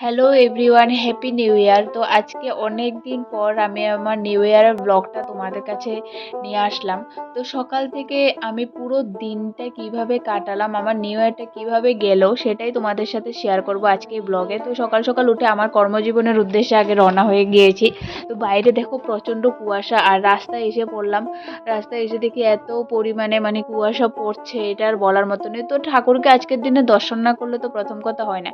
Hello everyone happy new year তো আজকে অনেক দিন পর আমি আমার নিউ ইয়ারের ব্লগটা তোমাদের কাছে নিয়ে আসলাম। তো সকাল থেকে আমি পুরো দিনটা কীভাবে কাটালাম, আমার নিউ ইয়ারটা কীভাবে গেল সেটাই তোমাদের সাথে শেয়ার করব আজকে এই ব্লগে তো সকাল সকাল উঠে আমার কর্মজীবনের উদ্দেশ্যে আগে রওনা হয়ে গিয়েছি। তো বাইরে দেখো প্রচণ্ড কুয়াশা আর রাস্তায় এসে পড়লাম। রাস্তায় এসে দেখি এত পরিমাণে মানে কুয়াশা পড়ছে, এটা আর বলার মতো নেই। তো ঠাকুরকে আজকের দিনে দর্শন না করলে তো প্রথম কথা হয় না।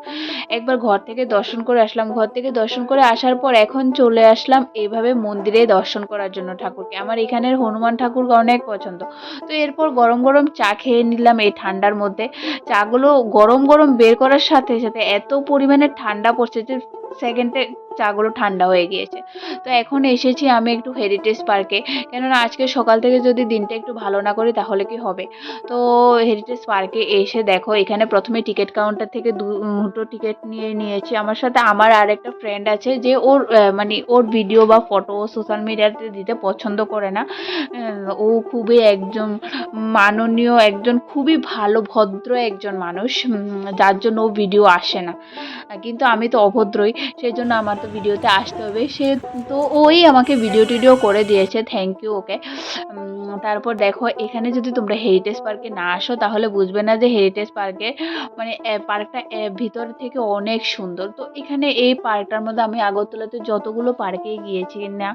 একবার ঘর থেকে দর্শন করে আসলাম। ঘর থেকে দর্শন করে আসার পর এখন চলে আসলাম এইভাবে মন্দিরে দর্শন করার জন্য ঠাকুরকে। আমার এখানের হনুমান ঠাকুর অনেক পছন্দ। তো এরপর গরম গরম চা খেয়ে নিলাম এই ঠান্ডার মধ্যে। চাগুলো গরম গরম বের করার সাথে সাথে এত পরিমাণে ঠান্ডা পড়ছে যে সেকেন্ডে চাগুলো ঠান্ডা হয়ে গিয়েছে। তো এখন এসেছি আমি একটু হেরিটেজ পার্কে কেননা আজকে সকাল থেকে যদি দিনটা একটু ভালো না করি তাহলে কি হবে? তো হেরিটেজ পার্কে এসে দেখো, এখানে প্রথমে টিকিট কাউন্টার থেকে দুটো টিকিট নিয়ে নিয়েছি। আমার সাথে আমার আর একটা ফ্রেন্ড আছে যে ওর মানে ওর ভিডিও বা ফটো সোশ্যাল মিডিয়াতে দিতে পছন্দ করে না। ও খুবই একজন মাননীয়, একজন খুবই ভালো, ভদ্র একজন মানুষ। যার জন্য ও ভিডিও আসে না। কিন্তু আমি তো অভদ্রই সেই জন্য আমার তো ভিডিওতে আসতে হবে। সে তো ওই আমাকে ভিডিও টিডিও করে দিয়েছে থ্যাংক ইউ ওকে তারপর দেখো, এখানে যদি তোমরা হেরিটেজ পার্কে না আসো, তাহলে বুঝবে না যে হেরিটেজ পার্কে মানে পার্কটা ভিতর থেকে অনেক সুন্দর। তো এখানে এই পার্কটার মধ্যে আমি আগরতলাতে যতগুলো পার্কে গিয়েছি না,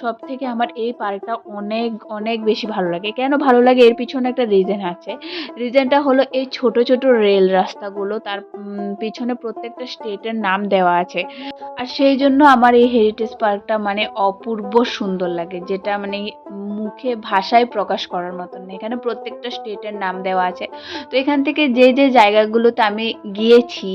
সব থেকে আমার এই পার্কটা অনেক অনেক বেশি ভালো লাগে। কেন ভালো লাগে? এর পিছনে একটা রিজন আছে। রিজনটা হলো এই ছোট ছোট রেল রাস্তাগুলো, তার পিছনে প্রত্যেকটা স্টেটের নাম দেওয়া আছে। আর সেই জন্য আমার এই হেরিটেজ পার্কটা মানে অপূর্ব সুন্দর লাগে, যেটা মানে মুখে ভাষায় প্রকাশ করার মতন এখানে প্রত্যেকটা স্টেটের নাম দেওয়া আছে। তো এখান থেকে যে যে জায়গাগুলোতে আমি গিয়েছি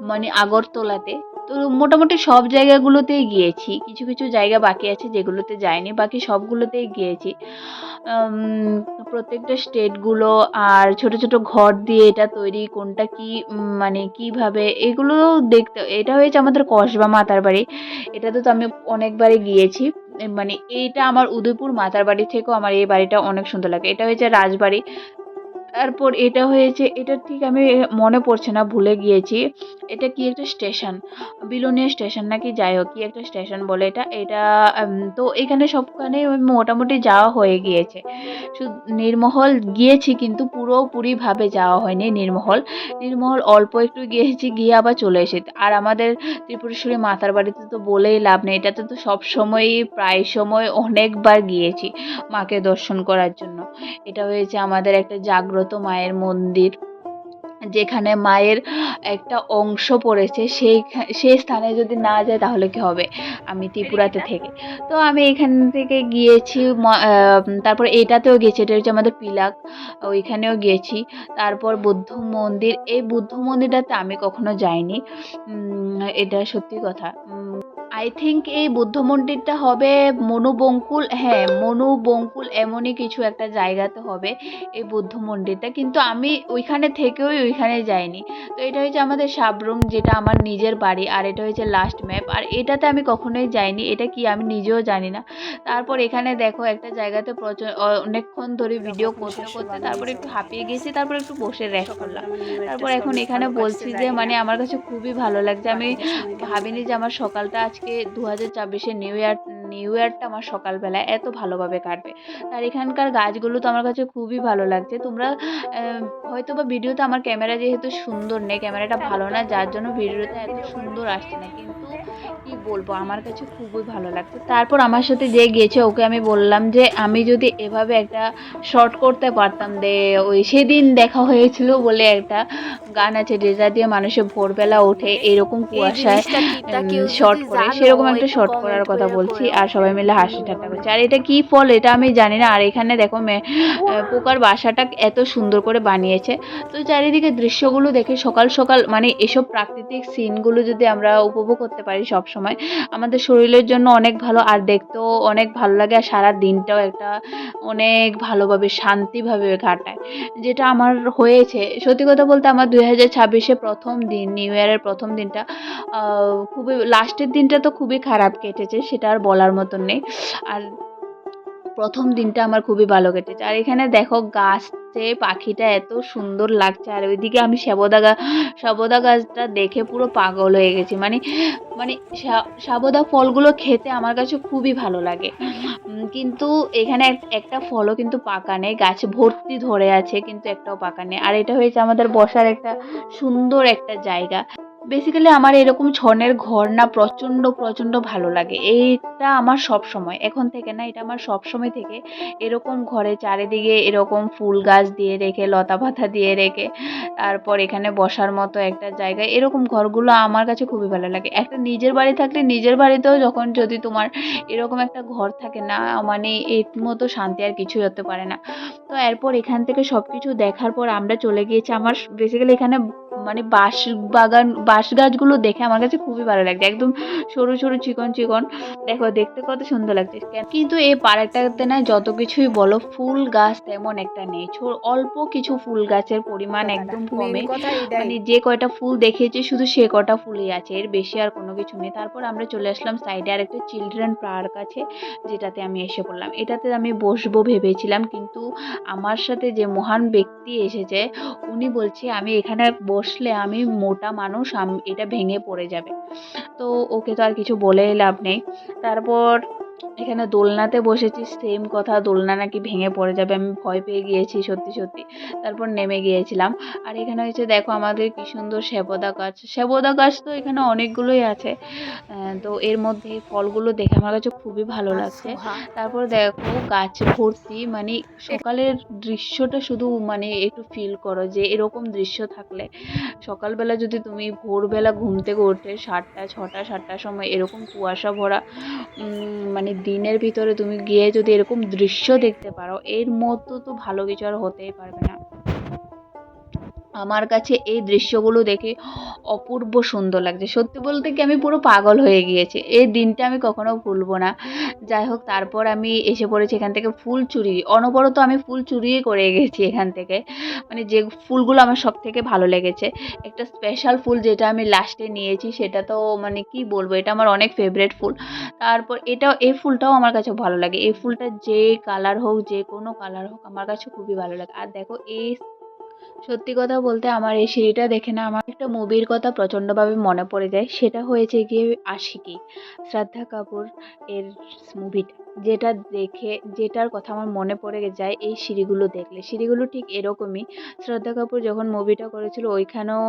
মানে আগরতলাতে তো মোটামুটি সব জায়গাগুলোতেই গিয়েছি। কিছু কিছু জায়গা বাকি আছে যেগুলোতে যাইনি, বাকি সবগুলোতেই গিয়েছি। প্রত্যেকটা স্টেটগুলো আর ছোট ছোট ঘর দিয়ে এটা তৈরি, কোনটা কি মানে কীভাবে, এগুলো দেখতে, এটা হয়েছে আমাদের কসবা মাতার বাড়ি। এটাতে তো আমি অনেকবারই গিয়েছি। মানে এইটা আমার উদয়পুর মাতার বাড়ি থেকেও আমার এই বাড়িটা অনেক সুন্দর লাগে। এটা হয়েছে রাজবাড়ি। তারপর এটা হয়েছে, এটা ঠিক আমি মনে পড়ছে না, ভুলে গিয়েছি। এটা কি একটা স্টেশন? বিলোনিয়া স্টেশন নাকি? যাই হোক, কি একটা স্টেশন বলে এটা। এটা তো এখানে সবখানে মোটামুটি যাওয়া হয়ে গিয়েছে। নির্মহল গিয়েছি কিন্তু পুরোপুরিভাবে যাওয়া হয়নি নির্মহল। নির্মহল অল্প একটু গিয়েছি, গিয়ে আবার চলে এসেছি। আর আমাদের ত্রিপুরেশ্বরী মাতার বাড়িতে তো বলেই লাভ নেই। এটাতে তো সব সময়ই, প্রায় সময় অনেকবার গিয়েছি মাকে দর্শন করার জন্য। এটা হয়েছে আমাদের একটা জাগ্রত মায়ের মন্দির, যেখানে মায়ের একটা অংশ পড়েছে, সেই সেই স্থানে যদি না যায় তাহলে কি হবে? আমি ত্রিপুরাতে থেকে। তো আমি এখান থেকে গিয়েছি তারপর এটাতেও গেছি এটা হচ্ছে আমাদের পিলাক, ওইখানেও গিয়েছি। তারপর বুদ্ধ মন্দির, এই বুদ্ধ মন্দিরটাতে আমি কখনো যাইনি। এটা সত্যি কথা। আই থিঙ্ক এই বুদ্ধ মন্দিরটা হবে মনুবঙ্কুল হ্যাঁ মনুবঙ্কুল এমনই কিছু একটা জায়গাতে হবে এই বুদ্ধ মন্দিরটা। কিন্তু আমি ওইখানে থেকেও ওইখানে যাইনি। তো এটা হচ্ছে আমাদের সাবরুম, যেটা আমার নিজের বাড়ি, আর এটা হচ্ছে লাস্ট ম্যাপ আর এটাতে আমি কখনোই যাইনি, এটা কি আমি নিজেও জানি না। তারপর এখানে দেখো একটা জায়গাতে প্রচুর অনেকক্ষণ ধরে ভিডিও করতে করতে তারপর একটু হাঁপিয়ে গেছি, তারপর একটু বসে রেস্ট করলাম। তারপর এখন এখানে বলছি যে মানে আমার কাছে খুবই ভালো লাগছে। আমি ভাবিনি যে আমার সকালটা আজকে দু হাজার ছাব্বিশে নিউ ইয়ার নিউ ইয়ারটা আমার সকালবেলা এত ভালোভাবে কাটবে। আর এখানকার গাছগুলো তো আমার কাছে খুবই ভালো লাগছে। তোমরা হয়তো বা ভিডিওতে আমার ক্যামেরা যেহেতু সুন্দর নেই ক্যামেরাটা ভালো না যার জন্য ভিডিওতে এত সুন্দর আসছে না। কিন্তু কি বলব আমার কাছে খুবই ভালো লাগছে। তারপর আমার সাথে যে গিয়েছে ওকে আমি বললাম যে আমি যদি এভাবে একটা শর্ট করতে পারতাম দে ওই সেদিন দেখা হয়েছিল বলে একটা গান আছে ডেজার দিয়ে মানুষে ভোরবেলা ওঠে এরকম কুয়াশায় শর্ট করে সেরকম একটা শর্ট করার কথা বলছি আর সবাই মিলে হাসি ঠাট্টা করছে। আর এটা কি ফল এটা আমি জানি না আর এখানে দেখো পোকার বাসাটা এত সুন্দর করে বানিয়েছে। তো চারিদিকে দৃশ্যগুলো দেখে সকাল সকাল মানে এসব প্রাকৃতিক সিনগুলো যদি আমরা উপভোগ করতে পারি সব সময় আমাদের শরীরের জন্য অনেক ভালো আর দেখতেও অনেক ভালো লাগে আর সারা দিনটাও একটা অনেক ভালোভাবে শান্তিভাবে কাটায়। যেটা আমার হয়েছে সত্যি কথা বলতে আমার দুই হাজার ছাব্বিশে প্রথম দিন নিউ ইয়ারের প্রথম দিনটা খুবই লাস্টের দিনটা তো খুবই খারাপ কেটেছে, সেটা আর বলার মতন নেই। আর প্রথম দিনটা আমার খুবই ভালো কেটেছে। আর এখানে দেখো গাছ পাখিটা এত সুন্দর লাগছে, আর ওইদিকে আমি সাবদা গাছ সাবদা গাছটা দেখে পুরো পাগল হয়ে গেছি। মানে মানে সাবদা ফলগুলো খেতে আমার কাছে খুবই ভালো লাগে। কিন্তু এখানে এক- একটা ফলও কিন্তু পাকা নেই, গাছ ভর্তি ধরে আছে, কিন্তু একটাও পাকা নেই। আর এটা হয়েছে আমাদের বসার একটা সুন্দর একটা জায়গা। বেসিক্যালি আমার এরকম ছনের ঘর না প্রচণ্ড প্রচণ্ড ভালো লাগে। এইটা আমার সব সময়। এখন থেকে না, এটা আমার সব সময় থেকে এরকম ঘরে চারিদিকে এরকম ফুল গাছ দিয়ে রেখে, লতা পাতা দিয়ে রেখে, তারপর এখানে বসার মতো একটা জায়গা এরকম ঘরগুলো আমার কাছে খুবই ভালো লাগে। একটা নিজের বাড়ি থাকলে নিজের বাড়িতেও যখন যদি তোমার এরকম একটা ঘর থাকে না মানে এর মতো শান্তি আর কিছুই হতে পারে না। তো এরপর এখান থেকে সব কিছু দেখার পর আমরা চলে গিয়েছি। আমার বেসিক্যালি এখানে মানে বাঁশ বাগান বাঁশ গাছগুলো দেখে আমার কাছে খুবই ভালো লাগছে। একদম সরু সরু চিকন চিকন। দেখো দেখতে কত সুন্দর লাগছে। কিন্তু এই পার্কটাতে না যত কিছুই বলো ফুল গাছ তেমন একটা নেই। অল্প কিছু ফুল গাছের পরিমাণ একদম কমে। মানে যে কয়টা ফুল দেখিয়েছি শুধু সে কটা ফুলই আছে। এর বেশি আর কোনো কিছু নেই। তারপর আমরা চলে আসলাম সাইডে আর একটা চিলড্রেন পার্ক আছে যেটাতে আমি এসে পড়লাম। এটাতে আমি বসবো ভেবেছিলাম কিন্তু আমার সাথে যে মহান ব্যক্তি এসেছে উনি বলছে আমি এখানে বসলে আমি মোটা মানুষ এটা ভেঙে পড়ে যাবে। তো ওকে তো আর কিছু বলে লাভ নেই। তারপর এখানে দোলনাতে বসেছি সেম কথা দোলনা নাকি ভেঙে পড়ে যাবে আমি ভয় পেয়ে গিয়েছি সত্যি সত্যি। তারপর নেমে গিয়েছিলাম। আর এখানে হচ্ছে দেখো আমাদের কি সুন্দর শ্যাবদা গাছ। সেবদা গাছ তো এখানে অনেকগুলোই আছে। তো এর মধ্যে ফলগুলো দেখে আমার কাছে খুবই ভালো লাগছে। তারপর দেখো গাছ ভর্তি মানে সকালের দৃশ্যটা শুধু মানে একটু ফিল করো যে এরকম দৃশ্য থাকলে। সকালবেলা যদি তুমি ভোরবেলা ঘুম থেকে উঠে সাতটা ছটা সাতটার সময় এরকম কুয়াশা ভরা উম, মানে দিনের ভিতরে তুমি গিয়ে যদি এরকম দৃশ্য দেখতে পারো, এর মতো তো ভালো কিছু আর হতেই পারবে না। আমার কাছে এই দৃশ্যগুলো দেখে অপূর্ব সুন্দর লাগছে। সত্যি বলতে কি আমি পুরো পাগল হয়ে গিয়েছি। এই দিনটা আমি কখনো ভুলবো না। যাই হোক, তারপর আমি এসে পড়েছি এখান থেকে ফুল চুরি। অনবরত আমি ফুল চুরিই করে গেছি এখান থেকে। মানে যে ফুলগুলো আমার সব থেকে ভালো লেগেছে। একটা স্পেশাল ফুল যেটা আমি লাস্টে নিয়েছি, সেটা তো মানে কি বলব, এটা আমার অনেক ফেভারেট ফুল। তারপর এটাও, এই ফুলটাও আমার কাছে ভালো লাগে। এই ফুলটা যে কালার হোক, যে কোনো কালার হোক, আমার কাছে খুবই ভালো লাগে। আর দেখো, এই সত্যি কথা বলতে আমার এই সিঁড়িটা দেখে না আমার একটা মুভির কথা প্রচণ্ডভাবে মনে পড়ে যায়। সেটা হয়েছে গিয়ে আশিকি, শ্রদ্ধা কাপুর এর মুভিটা। যেটা দেখে, যেটার কথা আমার মনে পড়ে যায় এই সিঁড়িগুলো দেখলে। সিঁড়িগুলো ঠিক এরকমই। শ্রদ্ধা কাপুর যখন মুভিটা করেছিল ওইখানেও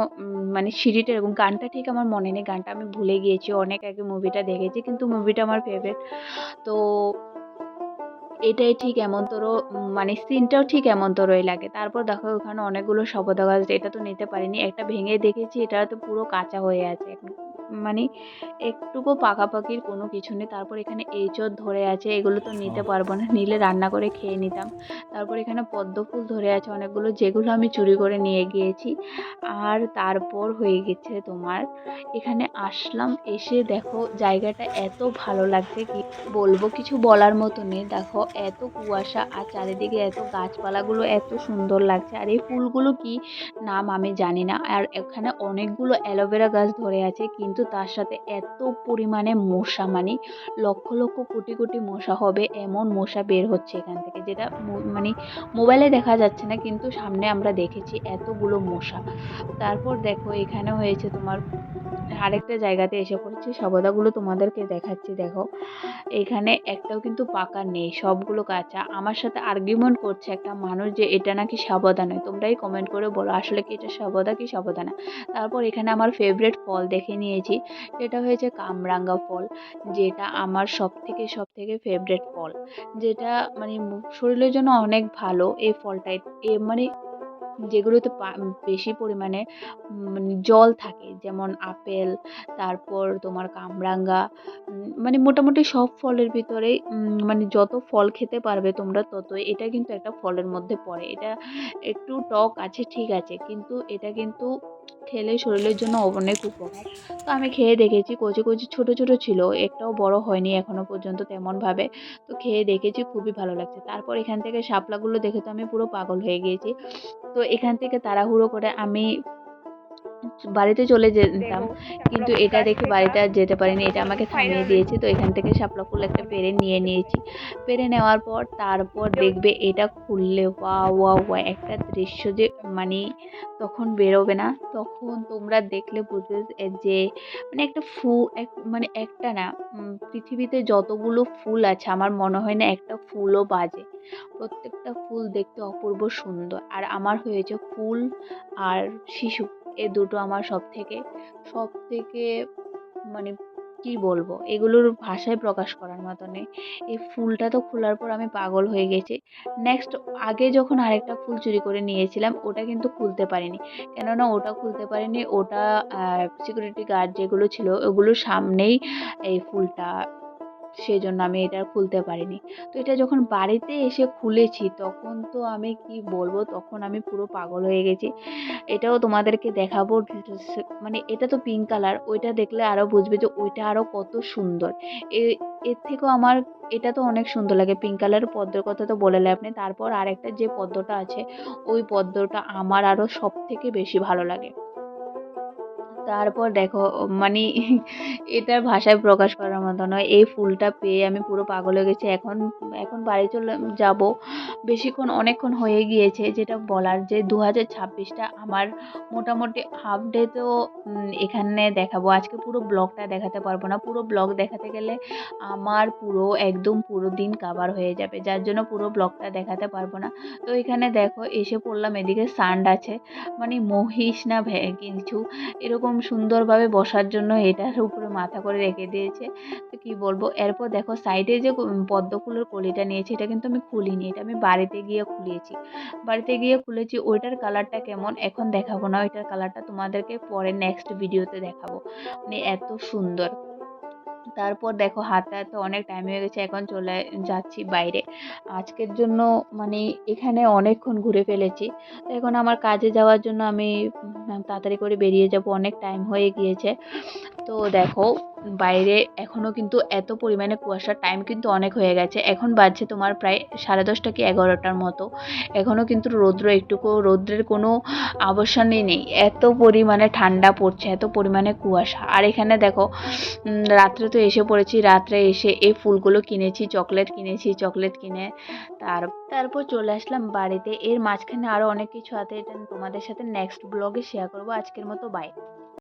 মানে সিঁড়িটা এরকম গানটা ঠিক আমার মনে নেই। গানটা আমি ভুলে গিয়েছি, অনেক আগে মুভিটা দেখেছি, কিন্তু মুভিটা আমার ফেভারিট তো এটাই ঠিক এমনতর মানে সিনটাও ঠিক এমনতরই লাগে। তারপর দেখো ওখানে অনেকগুলো সবেদা গাছ এটা তো নিতে পারিনি, একটা ভেঙে দেখেছি, এটা তো পুরো কাঁচা হয়ে আছে মানে একটুকু পাকাপাকির কোনো কিছু নেই। তারপর এখানে এঁচোড় ধরে আছে এগুলো তো নিতে পারব না। নিলে রান্না করে খেয়ে নিতাম। তারপর এখানে পদ্ম ফুল ধরে আছে অনেকগুলো যেগুলো আমি চুরি করে নিয়ে গিয়েছি। আর তারপর হয়ে গেছে তোমার এখানে আসলাম এসে দেখো জায়গাটা এত ভালো লাগছে কি বলব কিছু বলার মতো নেই। দেখো এত কুয়াশা আর চারিদিকে এত গাছপালাগুলো এত সুন্দর লাগছে। আর এই ফুলগুলো কি নাম আমি জানি না। আর এখানে অনেকগুলো অ্যালোভেরা গাছ ধরে আছে কিন্তু তার সাথে এত পরিমাণে মশা মানে লক্ষ লক্ষ কোটি কোটি মশা হবে এমন মশা বের হচ্ছে এখান থেকে, যেটা মানে মোবাইলে দেখা যাচ্ছে না, কিন্তু সামনে আমরা দেখেছি এতগুলো মশা। তারপর দেখো এখানে হয়েছে তোমার আরেকটা জায়গাতে এসে পড়েছি। সবদাগুলো তোমাদেরকে দেখাচ্ছি, দেখো। এখানে একটাও কিন্তু পাকা নেই, সবগুলো কাঁচা। আমার সাথে আর্গুমেন্ট করছে একটা মানুষ যে, এটা নাকি সাবদা নয়? তোমরাই কমেন্ট করে বলো, আসলে কি এটা সাবদা কি সাবদা না? তারপর এখানে আমার ফেভারেট ফল দেখে নিয়েছি, সেটা হয়েছে কামরাঙ্গা ফল, যেটা আমার সব থেকে সব থেকে ফেভারিট ফল। যেটা মানে শরীরের জন্য অনেক ভালো, এই ফলটাই। এ মানে যেগুলোতে বেশি পরিমাণে মানে জল থাকে, যেমন আপেল, তারপর তোমার কামরাঙ্গা মানে মোটামুটি সব ফলের ভিতরে মানে যত ফল খেতে পারবে তোমরা তত এটা কিন্তু একটা ফলের মধ্যে পড়ে। এটা একটু টক আছে, ঠিক আছে, কিন্তু এটা কিন্তু খেলে শরীরের জন্য অনেক উপকার। তো আমি খেয়ে দেখেছি, কচি কচি ছোট ছোট ছিল, একটাও বড় হয়নি এখনও পর্যন্ত তেমনভাবে। তো খেয়ে দেখেছি, খুবই ভালো লাগছে। তারপর এখান থেকে শাপলাগুলো দেখে তো আমি পুরো পাগল হয়ে গিয়েছি। তো এখান থেকে তাড়াহুড়ো করে আমি বাড়িতে চলে যেতাম কিন্তু এটা দেখে বাড়িতে আর যেতে পারিনি। এটা আমাকে থামিয়ে দিয়েছে। তো এখান থেকে শাপলা ফুল একটা পেরে নিয়ে নিয়েছি। পেরে নেওয়ার পর তারপর দেখবে এটা খুললে ওয়া ওয়া ওয়া একটা দৃশ্য যে মানে তখন বেরোবে না। তখন তোমরা দেখলে বুঝবে যে মানে একটা ফু এক মানে একটা না পৃথিবীতে যতগুলো ফুল আছে আমার মনে হয় না একটা ফুলও বাজে। প্রত্যেকটা ফুল দেখতে অপূর্ব সুন্দর। আর আমার হয়েছে ফুল আর শিশু। এ দুটো আমার সব থেকে সব থেকে মানে কি বলব, এগুলোর ভাষায় প্রকাশ করার মতো নেই এই ফুলটা তো খোলার পর আমি পাগল হয়ে গেছি। নেক্সট আগে যখন আরেকটা ফুল চুরি করে নিয়েছিলাম, ওটা কিন্তু খুলতে পারিনি। কেননা ওটা খুলতে পারিনি, ওটা সিকিউরিটি গার্ড যেগুলো ছিল, ওগুলোর সামনেই এই ফুলটা সেই জন্য আমি এটা খুলতে পারিনি। তো এটা যখন বাড়িতে এসে খুলেছি, তখন তো আমি কি বলব? তখন আমি পুরো পাগল হয়ে গেছি। এটাও তোমাদেরকে দেখাবো মানে এটা তো পিঙ্ক কালার ওইটা দেখলে আরও বুঝবে যে ওইটা আরও কত সুন্দর। এর থেকেও আমার, এটা তো অনেক সুন্দর লাগে। পিঙ্ক কালারের পদ্মর কথা তো বলে লাভ নেই। তারপর আরেকটা যে পদ্মটা আছে, ওই পদ্মটা আমার আরও সব থেকে বেশি ভালো লাগে। তারপর দেখো মানে এটার ভাষায় প্রকাশ করার মতো নয়। এই ফুলটা পেয়ে আমি পুরো পাগল হয়ে গেছি। এখন এখন বাড়ি চলে যাব। বেশিক্ষণ, অনেকক্ষণ হয়ে গিয়েছে যেটা বলার যে দু হাজার ছাব্বিশটা আমার মোটামুটি হাফ ডে তো এখানে দেখাবো। আজকে পুরো ব্লগটা দেখাতে পারব না। পুরো ব্লগ দেখাতে গেলে আমার পুরো, একদম পুরো দিন কাবার হয়ে যাবে। যার জন্য পুরো ব্লগটা দেখাতে পারব না। তো এখানে দেখো, এসে পড়লাম। এদিকে সান্ড আছে। মানে মহিষ না ভে- কিছু। এরকম সুন্দরভাবে বসার জন্য এটার উপরে মাথা করে রেখে দিয়েছে। তো কী বলব? এরপর দেখো সাইডে যে পদ্ম ফুলের কলিটা নিয়েছে, এটা কিন্তু আমি খুলিনি, এটা আমি বাড়িতে গিয়ে খুলিয়েছি। বাড়িতে গিয়ে খুলেছি, ওইটার কালারটা কেমন? এখন দেখাবো না, ওইটার কালারটা তোমাদেরকে পরে নেক্সট ভিডিওতে দেখাবো। মানে এত সুন্দর। তারপর দেখো হাতে তো অনেক টাইম হয়ে গেছে, এখন চলে যাচ্ছি বাইরে। আজকের জন্য মানে এখানে অনেকক্ষণ ঘুরে ফেলেছি। তো এখন আমার কাজে যাওয়ার জন্য আমি তাড়াতাড়ি করে বেরিয়ে যাব, অনেক টাইম হয়ে গিয়েছে। তো দেখো বাইরে এখনও কিন্তু এত পরিমাণে কুয়াশার টাইম কিন্তু অনেক হয়ে গেছে। এখন বাজছে তোমার প্রায় সাড়ে দশটা কি এগারোটার মতো। এখনও কিন্তু রৌদ্র একটুকু, রৌদ্রের কোনো আবশ্যনই নেই। এত পরিমাণে ঠান্ডা পড়ছে, এত পরিমাণে কুয়াশা। আর এখানে দেখো রাত্রে তো এসে পড়েছি, রাত্রে এসে এই ফুলগুলো কিনেছি, চকলেট কিনেছি, চকলেট কিনে তার, তারপর চলে আসলাম বাড়িতে। এর মাঝখানে আরও অনেক কিছু আছে, এটা তোমাদের সাথে নেক্সট ব্লগে শেয়ার করব। আজকের মতো বাই